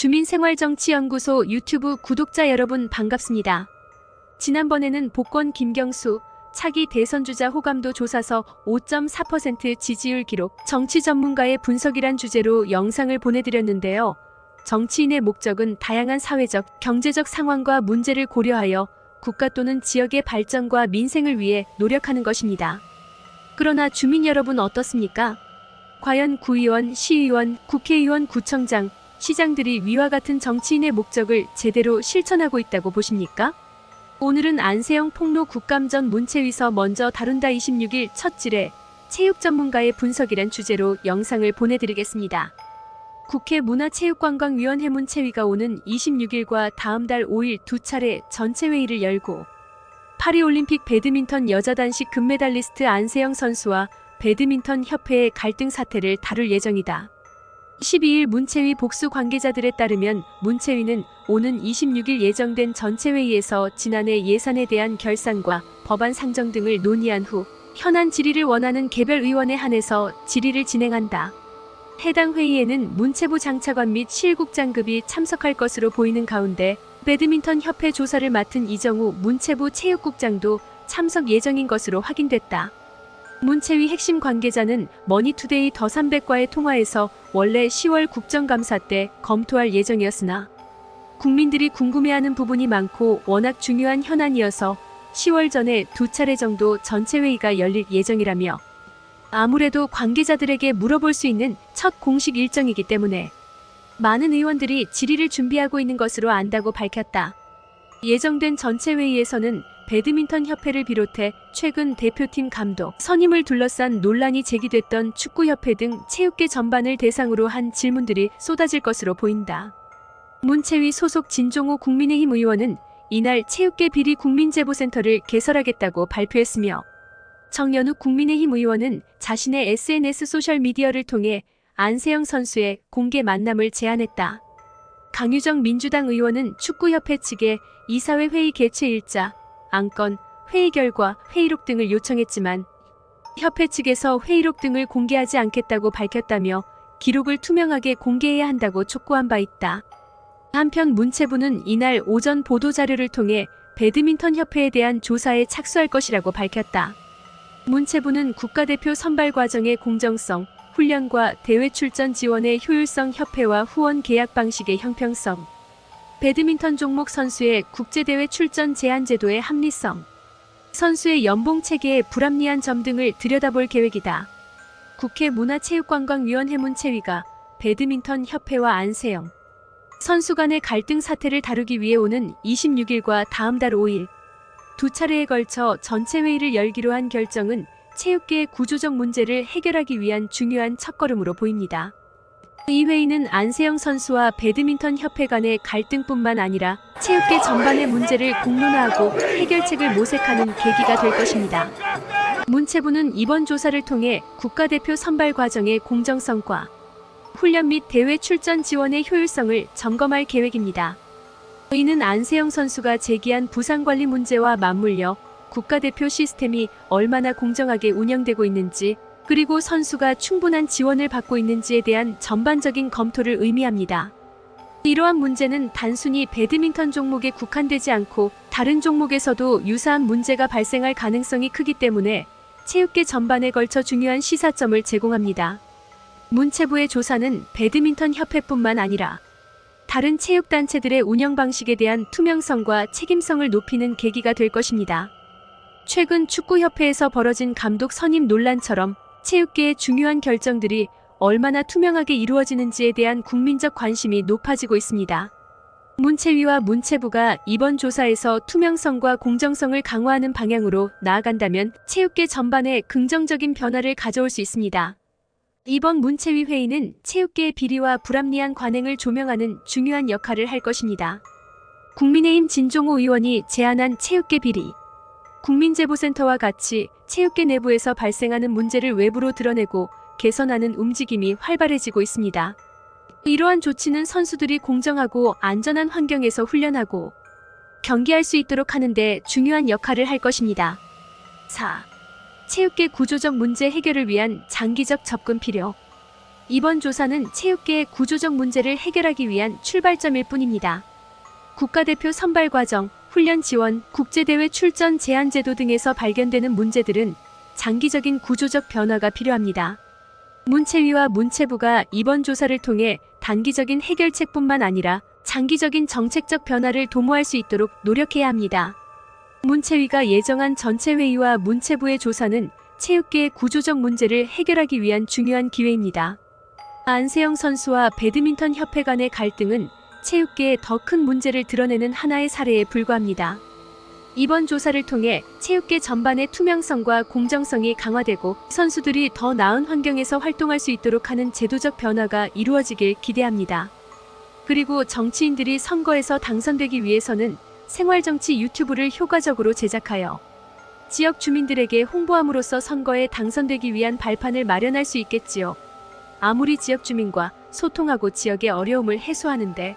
주민생활정치연구소 유튜브 구독자 여러분 반갑습니다. 지난번에는 복권 김경수 차기 대선주자 호감도 조사서 5.4% 지지율 기록 정치 전문가의 분석이란 주제로 영상을 보내드렸는데요. 정치인의 목적은 다양한 사회적, 경제적 상황과 문제를 고려하여 국가 또는 지역의 발전과 민생을 위해 노력하는 것입니다. 그러나 주민 여러분 어떻습니까? 과연 구의원, 시의원, 국회의원, 구청장, 시장들이 위와 같은 정치인의 목적을 제대로 실천하고 있다고 보십니까? 오늘은 안세영 폭로 국감전 문체위서 먼저 다룬다 26일 첫 질에 체육 전문가의 분석이란 주제로 영상을 보내드리겠습니다. 국회 문화체육관광위원회 문체위가 오는 26일과 다음 달 5일 두 차례 전체 회의를 열고 파리올림픽 배드민턴 여자 단식 금메달리스트 안세영 선수와 배드민턴 협회의 갈등 사태를 다룰 예정이다. 12일 문체위 복수 관계자들에 따르면 문체위는 오는 26일 예정된 전체 회의에서 지난해 예산에 대한 결산과 법안 상정 등을 논의한 후 현안 질의를 원하는 개별 의원에 한해서 질의를 진행한다. 해당 회의에는 문체부 장차관 및 실국장급이 참석할 것으로 보이는 가운데 배드민턴 협회 조사를 맡은 이정우 문체부 체육국장도 참석 예정인 것으로 확인됐다. 문체위 핵심 관계자는 머니투데이 더 300과의 통화에서 원래 10월 국정감사 때 검토할 예정이었으나 국민들이 궁금해하는 부분이 많고 워낙 중요한 현안이어서 10월 전에 두 차례 정도 전체 회의가 열릴 예정이라며 아무래도 관계자들에게 물어볼 수 있는 첫 공식 일정이기 때문에 많은 의원들이 질의를 준비하고 있는 것으로 안다고 밝혔다. 예정된 전체 회의에서는 배드민턴 협회를 비롯해 최근 대표팀 감독, 선임을 둘러싼 논란이 제기됐던 축구협회 등 체육계 전반을 대상으로 한 질문들이 쏟아질 것으로 보인다. 문체위 소속 진종호 국민의힘 의원은 이날 체육계 비리 국민제보센터를 개설하겠다고 발표했으며 정연욱 국민의힘 의원은 자신의 SNS 소셜미디어를 통해 안세영 선수의 공개 만남을 제안했다. 강유정 민주당 의원은 축구협회 측에 이사회 회의 개최 일자, 안건, 회의 결과, 회의록 등을 요청했지만 협회 측에서 회의록 등을 공개하지 않겠다고 밝혔다며 기록을 투명하게 공개해야 한다고 촉구한 바 있다. 한편 문체부는 이날 오전 보도자료를 통해 배드민턴 협회에 대한 조사에 착수할 것이라고 밝혔다. 문체부는 국가대표 선발 과정의 공정성, 훈련과 대회 출전 지원의 효율성 협회와 후원 계약 방식의 형평성, 배드민턴 종목 선수의 국제대회 출전 제한 제도의 합리성, 선수의 연봉 체계의 불합리한 점 등을 들여다볼 계획이다. 국회 문화체육관광위원회 문체위가 배드민턴 협회와 안세영 선수 간의 갈등 사태를 다루기 위해 오는 26일과 다음 달 5일 두 차례에 걸쳐 전체 회의를 열기로 한 결정은 체육계의 구조적 문제를 해결하기 위한 중요한 첫걸음으로 보입니다. 이 회의는 안세영 선수와 배드민턴 협회 간의 갈등뿐만 아니라 체육계 전반의 문제를 공론화하고 해결책을 모색하는 계기가 될 것입니다. 문체부는 이번 조사를 통해 국가대표 선발 과정의 공정성과 훈련 및 대회 출전 지원의 효율성을 점검할 계획입니다. 이는 안세영 선수가 제기한 부상관리 문제와 맞물려 국가대표 시스템이 얼마나 공정하게 운영되고 있는지 그리고 선수가 충분한 지원을 받고 있는지에 대한 전반적인 검토를 의미합니다. 이러한 문제는 단순히 배드민턴 종목에 국한되지 않고 다른 종목에서도 유사한 문제가 발생할 가능성이 크기 때문에 체육계 전반에 걸쳐 중요한 시사점을 제공합니다. 문체부의 조사는 배드민턴 협회뿐만 아니라 다른 체육단체들의 운영 방식에 대한 투명성과 책임성을 높이는 계기가 될 것입니다. 최근 축구협회에서 벌어진 감독 선임 논란처럼 체육계의 중요한 결정들이 얼마나 투명하게 이루어지는지에 대한 국민적 관심이 높아지고 있습니다. 문체위와 문체부가 이번 조사에서 투명성과 공정성을 강화하는 방향으로 나아간다면 체육계 전반에 긍정적인 변화를 가져올 수 있습니다. 이번 문체위 회의는 체육계의 비리와 불합리한 관행을 조명하는 중요한 역할을 할 것입니다. 국민의힘 진종호 의원이 제안한 체육계 비리. 국민제보센터와 같이 체육계 내부에서 발생하는 문제를 외부로 드러내고 개선하는 움직임이 활발해지고 있습니다. 이러한 조치는 선수들이 공정하고 안전한 환경에서 훈련하고 경기할 수 있도록 하는데 중요한 역할을 할 것입니다. 4. 체육계 구조적 문제 해결을 위한 장기적 접근 필요. 이번 조사는 체육계의 구조적 문제를 해결하기 위한 출발점일 뿐입니다. 국가대표 선발 과정, 훈련 지원, 국제대회 출전 제한 제도 등에서 발견되는 문제들은 장기적인 구조적 변화가 필요합니다. 문체위와 문체부가 이번 조사를 통해 단기적인 해결책뿐만 아니라 장기적인 정책적 변화를 도모할 수 있도록 노력해야 합니다. 문체위가 예정한 전체 회의와 문체부의 조사는 체육계의 구조적 문제를 해결하기 위한 중요한 기회입니다. 안세영 선수와 배드민턴 협회 간의 갈등은 체육계에 더 큰 문제를 드러내는 하나의 사례에 불과합니다. 이번 조사를 통해 체육계 전반의 투명성과 공정성이 강화되고 선수들이 더 나은 환경에서 활동할 수 있도록 하는 제도적 변화가 이루어지길 기대합니다. 그리고 정치인들이 선거에서 당선되기 위해서는 생활정치 유튜브를 효과적으로 제작하여 지역 주민들에게 홍보함으로써 선거에 당선되기 위한 발판을 마련할 수 있겠지요. 아무리 지역 주민과 소통하고 지역의 어려움을 해소하는데